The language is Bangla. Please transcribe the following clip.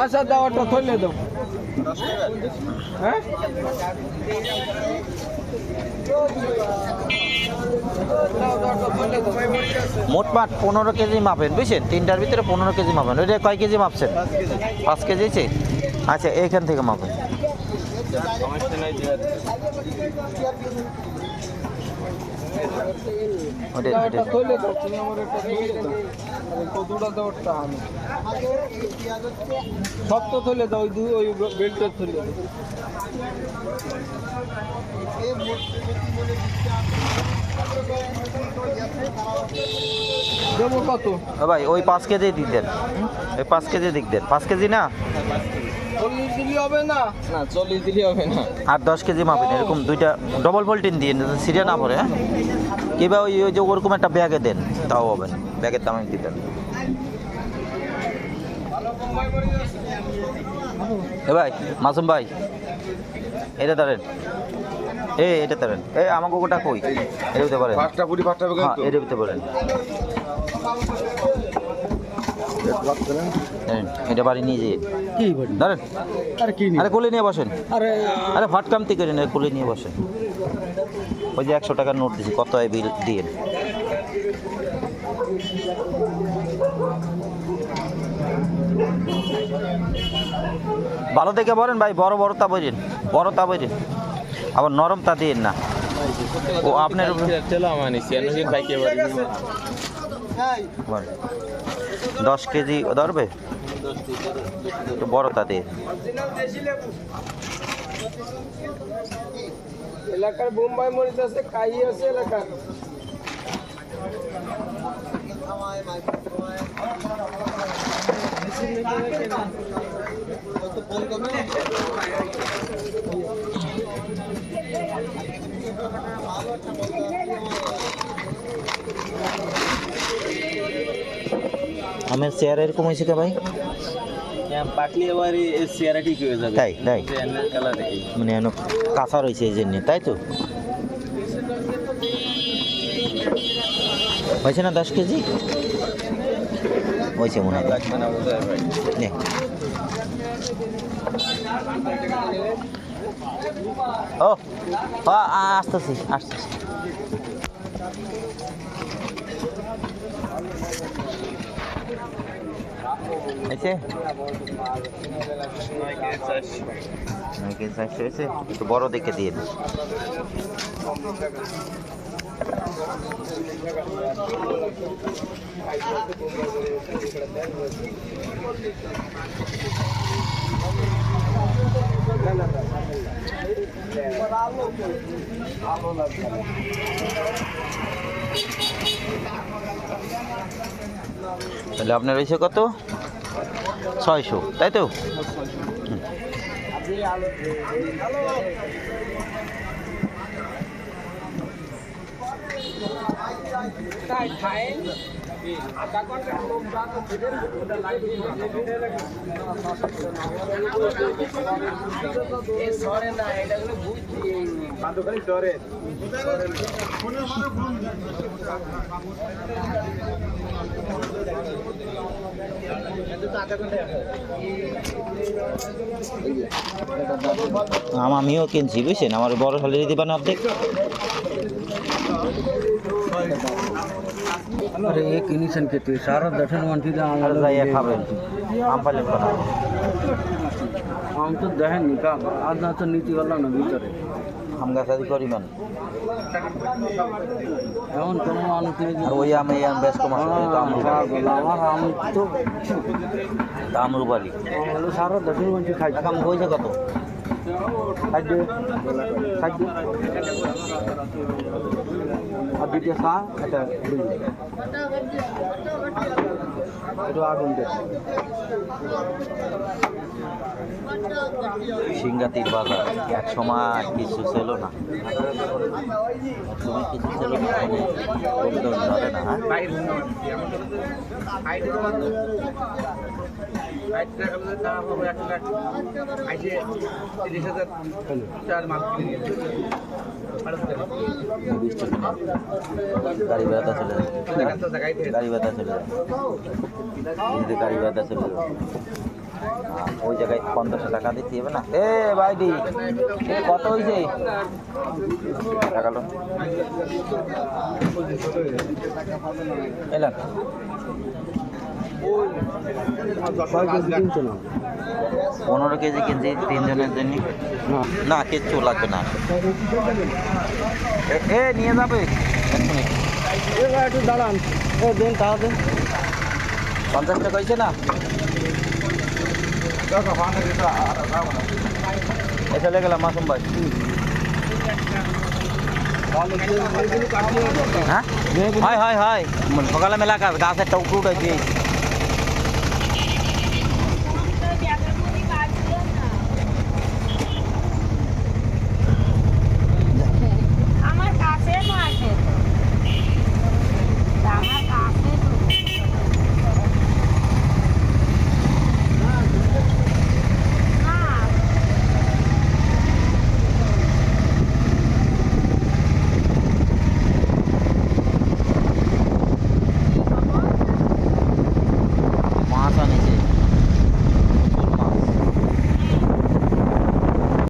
আচ্ছা দাও থইলে দাও। হ্যাঁ? মোটমাট পনেরো কেজি মাপেন বুঝছেন? তিনটার ভিতরে পনেরো কেজি মাপেন ওইটা কয় কেজি মাপছেন? পাঁচ কেজি আছে আচ্ছা এইখান থেকে মাপেন। সব তো থইলে দাও ওই দুই ওই বেল্টের থইলে দেবো কত? ভাই ওই পাঁচ কেজি দিক দেন। ওই পাঁচ কেজি দিক দেন। পাঁচ কেজি না? আর দশ কেজি মাপেন এরকম দুইটা ডবল ভোল্টিন দিয়ে সিরিয়া না পড়ে হ্যাঁ? কিংবা ওই ওই যে ওরকম একটা ব্যাগে দেন তাও হবে না। ব্যাগের দামে দিতেন এ ভাই মাসুম ভাই এটা ধরেন। এ এটা ধরেন। এ আমাকে ওটা কই? এটা দিতে পারেন। পাঁচটা পুরি পাঁচটা বেগুন হ্যাঁ এটা দিতে পারেন। ধরেন, এটা বাড়ি নিয়ে যেয়ে। কি ধরেন। আরে কি আরে কোলে নিয়ে বসেন। আরে আরে ভাট কামতি করেন কোলে নিয়ে বসেন। ওই যে একশো টাকার নোট দিছি কত বিল দিয়ে। ভালো দেখে বলেন ভাই বড় বড় তা বলেন বড় তা বলেন আবার নরম তা দিয়েন না। ও আপনার। দশ কেজি ধরবে? বড় দিয়ে এলাকার বোম্বাই মরিচ আছে কাই আছে এলাকার। আমার চেয়ার এরকম হয়েছে কে ভাই? পাকলি এবার চেয়ারা ঠিক হয়ে যাবে। তাই তাই। মানে কাঁচা রয়েছে এই জন্যে তাই তো? হয়েছে না দশ কেজি? হয়েছে মনে হয়। ও আসতেছি আসতেছি। হয়েছে নয় কেজি চারশো হয়েছে একটু বড় দেখে দিয়ে দিন তাহলে আপনার রয়েছে কত? ছয়শো তাই তো? আম আমিও কিনছি বুঝছেন আমার বড় হলে দিবেন অর্ধেক। अरे एक इनिशन के ते सारा दर्शन मंटी दा আর যাইয়া খাবেন আম পাইলে বানাবো हम तो दहन निका आज ना तो नीति वाला ना भीतर আম গাছ আদি করি মানে এমন কোন মানুষ নেই যে আর ওই আম এই আম বেশ কম আছে হ্যাঁ, দাম পাগল, আমার আম তো দাম রূপালি হলো সারা দর্শন মন্টি খাই আম হয়েছে কত খাদ্য খাদ্য। আর দ্বিতীয় চা এটা। একটু আগুন দে সিঙ্গাতির বাজার এক সময় কিছু ছিল না। তুমি কিছু ছিল না গাড়ি বেড়াতে চলে যায় গাড়ি বেড়াতে চলে যায় গাড়ি বেড়াতে চলে যায় ওই জায়গায় পঞ্চাশ টাকা দিতে হবে না? এ ভাইডি কত হয়েছে টাকালো এলাম। ছয় কেজি কেজি তিনজনের জন্য। না, কিচ্ছু লাগবে না। এ- নিয়ে যাবে। একটু দাঁড়ান ও দেন টাকা দেন পঞ্চাশ টাকা হয়েছে না? চলে গেলাম, মাসুম ভাই। হ্যাঁ? হয় হয় হয় সকালে মেলা গাছের টুকরো উঠেছি